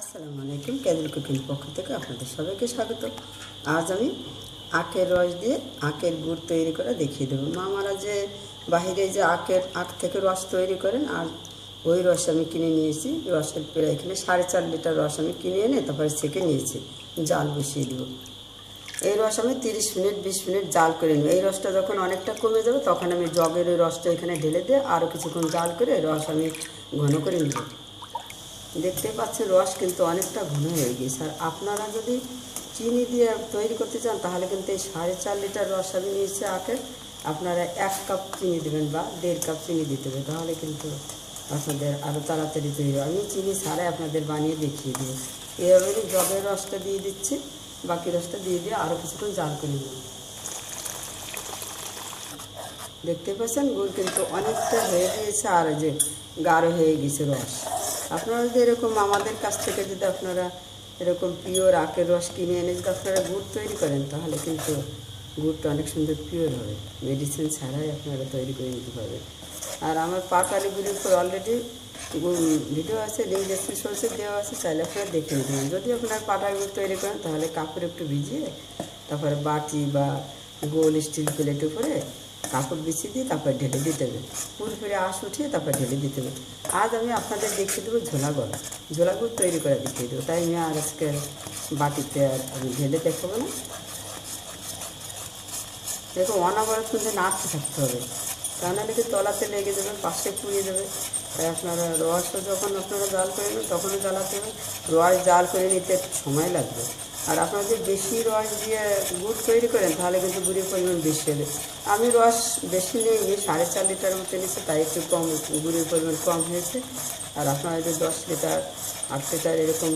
আসসালামু আলাইকুম ক্যাজল কুকিং পক্ষ থেকে আপনাদের সবাইকে স্বাগত। আজ আমি আখের রস দিয়ে আখের গুড় তৈরি করে দেখিয়ে দেবো। মামারা যে বাহিরে যে আখের, আখ থেকে রস তৈরি করেন, আর ওই রস আমি কিনে নিয়েছি। রসের প্রায় এখানে সাড়ে চার লিটার রস আমি কিনে এনে তারপরে ছেঁকে নিয়েছি, জাল বসিয়ে দেবো। এই রস আমি তিরিশ মিনিট, বিশ মিনিট জাল করে নেব। এই রসটা যখন অনেকটা কমে যাবে, তখন আমি জগের ওই রসটা এখানে ঢেলে দিয়ে আরও কিছুক্ষণ জাল করে রস আমি ঘন করে নেব। দেখতে পাচ্ছেন, রস কিন্তু অনেকটা ঘন হয়ে গিয়েছে। আর আপনারা যদি চিনি দিয়ে তৈরি করতে চান, তাহলে কিন্তু এই সাড়ে চার লিটার রস আমি নিয়েছি আখের। আপনারা এক কাপ চিনি দেবেন বা দেড় কাপ চিনি দিতে হবে, তাহলে কিন্তু আপনাদের আরও তাড়াতাড়ি তৈরি আমি চিনি ছাড়াই আপনাদের বানিয়ে দেখিয়ে দিই। এভাবে জবের রসটা দিয়ে দিচ্ছি, বাকি রসটা দিয়ে দিয়ে আরও কিছুক্ষণ জাল করে নেব। দেখতে পাচ্ছেন, গুড় কিন্তু অনেকটা হয়ে গিয়েছে, আর যে গাঢ় হয়ে গেছে রস। আপনারা যদি এরকম আমাদের কাছ থেকে যদি আপনারা এরকম পিওর আখের রস কিনে এনে যদি আপনারা গুড় তৈরি করেন, তাহলে কিন্তু গুড়টা অনেক সুন্দর পিওর হবে। মেডিসিন ছাড়াই আপনারা তৈরি করে নিতে পারবেন। আর আমার পাটালি গুড়ির উপর অলরেডি ভিডিও আছে লিঙ্ক ডিসক্রিপশনে দেওয়া আছে, চাইলে আপনারা দেখে নিতে যদি আপনারা পাটালি গুড় তৈরি করেন, তাহলে কাপড় একটু ভিজিয়ে, তারপরে বাটি বা গোল স্টিল প্লেট উপরে কাপড় বিছিয়ে দিয়ে তারপর ঢেলে দিতে হবে। পুরোপুরি আঁশ উঠিয়ে তারপর ঢেলে দিতে হবে। আজ আমি আপনাদের দেখিয়ে দেবো ঝোলা গড়া ঝোলা গুড় তৈরি করে দেখিয়ে দেবো। তাই আমি আর আজকে বাটিতে আর আমি ঢেলে দেখাবো না। দেখো অনাবরত কিন্তু নাড়তে থাকতে হবে। তা নাহলে কি তলাতে লেগে যাবে, পাশে পুড়িয়ে যাবে। তাই আপনারা রসটা যখন আপনারা জাল করে নেবেন, তখনও জ্বালাতে হবে। রস জাল করে নিতে সময় লাগবে। আর আপনারা যদি বেশি রস দিয়ে গুড় তৈরি করেন, তাহলে কিন্তু গুড়ের পরিমাণ বেশি হবে। আমি রস বেশি নিয়ে সাড়ে চার লিটার মতো নিয়েছি তাই একটু কম, গুড়ের পরিমাণ কম হয়েছে। আর আপনারা যদি দশ লিটার, আট লিটার এরকম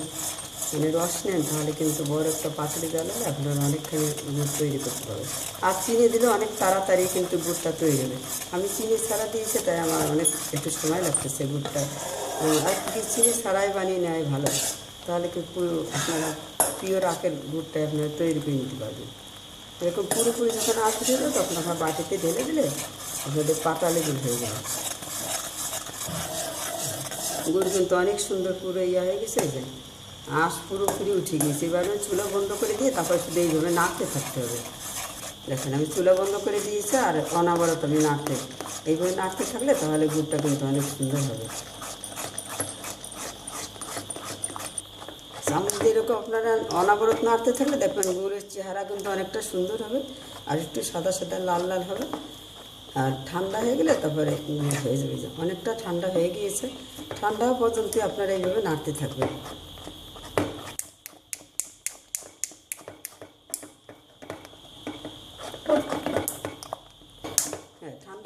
মানে রস নেন, তাহলে কিন্তু বড় একটা পাতলি জ্বালালে আপনারা অনেকখানি গুড় তৈরি করতে পারবেন। আর চিনি দিলে অনেক তাড়াতাড়ি কিন্তু গুড়টা তৈরি হবে। আমি চিনি ছাড়া দিয়েছি, তাই আমার অনেক একটু সময় লাগতেছে গুড়টা। আর চিনি ছাড়াই বানিয়ে নেয় ভালো। তাহলে কি পুরো আপনারা পিওর আখের গুড়টা আপনারা তৈরি করে নিতে পারবেন। এরকম পুরোপুরি যখন আখ যাবে, তখন আপনার বাটিতে ঢেলে দিলে আপনাদের পাতালে গুড় হয়ে যাবে। গুড় কিন্তু অনেক সুন্দর পুরো ইয়ে হয়ে গেছে যে। আঁশ পুরোপুরি উঠে গিয়েছে এবার চুলা বন্ধ করে দিয়ে তারপর শুধু এইভাবে নাড়তে থাকতে হবে। দেখেন আমি চুলা বন্ধ করে দিয়েছি আর অনাবরত আমি নাড়তে এইভাবে নাড়তে থাকলে তাহলে গুড়টা কিন্তু অনেক সুন্দর হবে। চামচ এরকম আপনারা অনাবরত নাড়তে থাকলে দেখবেন গুড়ের চেহারা কিন্তু অনেকটা সুন্দর হবে আর একটু সাদা সাদা লাল লাল হবে। আর ঠান্ডা হয়ে গেলে তারপরে হয়ে যাবে। অনেকটা ঠান্ডা হয়ে গিয়েছে। ঠান্ডা পর্যন্ত আপনারা এইভাবে নাড়তে থাকবেন।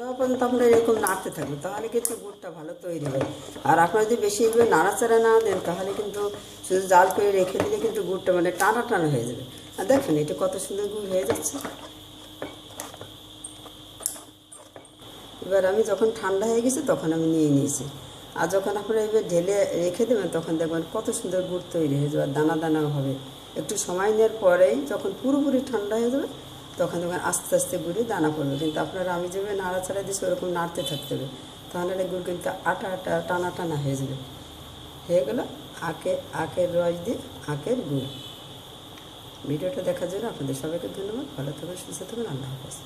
ঠান্ডা পর্যন্ত আপনারা এরকম নাড়তে থাকবেন তাহলে কিন্তু গুড়টা ভালো তৈরি হবে। আর আপনারা যদি বেশি এইভাবে নাড়াচাড়া না দেন, তাহলে কিন্তু শুধু জাল করে রেখে দিলে কিন্তু গুড়টা মানে টানা টানা হয়ে যাবে। আর দেখেন, এটা কত সুন্দর গুড় হয়ে যাচ্ছে। এবার আমি যখন ঠান্ডা হয়ে গেছে, তখন আমি নিয়ে নিয়েছি। আর যখন আপনারা এবার ঢেলে রেখে দেবেন, তখন দেখবেন কত সুন্দর গুড় তৈরি হয়ে যাবে দানা দানা হবে। একটু সময় নেওয়ার পরেই যখন পুরোপুরি ঠান্ডা হয়ে যাবে তখন তখন আস্তে আস্তে গুঁড়ি দানা পড়বে কিন্তু আপনারা আমি যেভাবে নাড়াচাড়া দিচ্ছি ওরকম নাড়তে থাকতে হবে। তাহলে গুড় কিন্তু আটা আটা, টানা টানা হয়ে যাবে। হয়ে গেল আঁকে আঁকের রস দিয়ে আঁকের গুড়। ভিডিওটা দেখার জন্য আপনাদের সবাইকে ধন্যবাদ। ভালো থাকবেন সুস্থ থাকবেন আল্লাহ হাফেজ।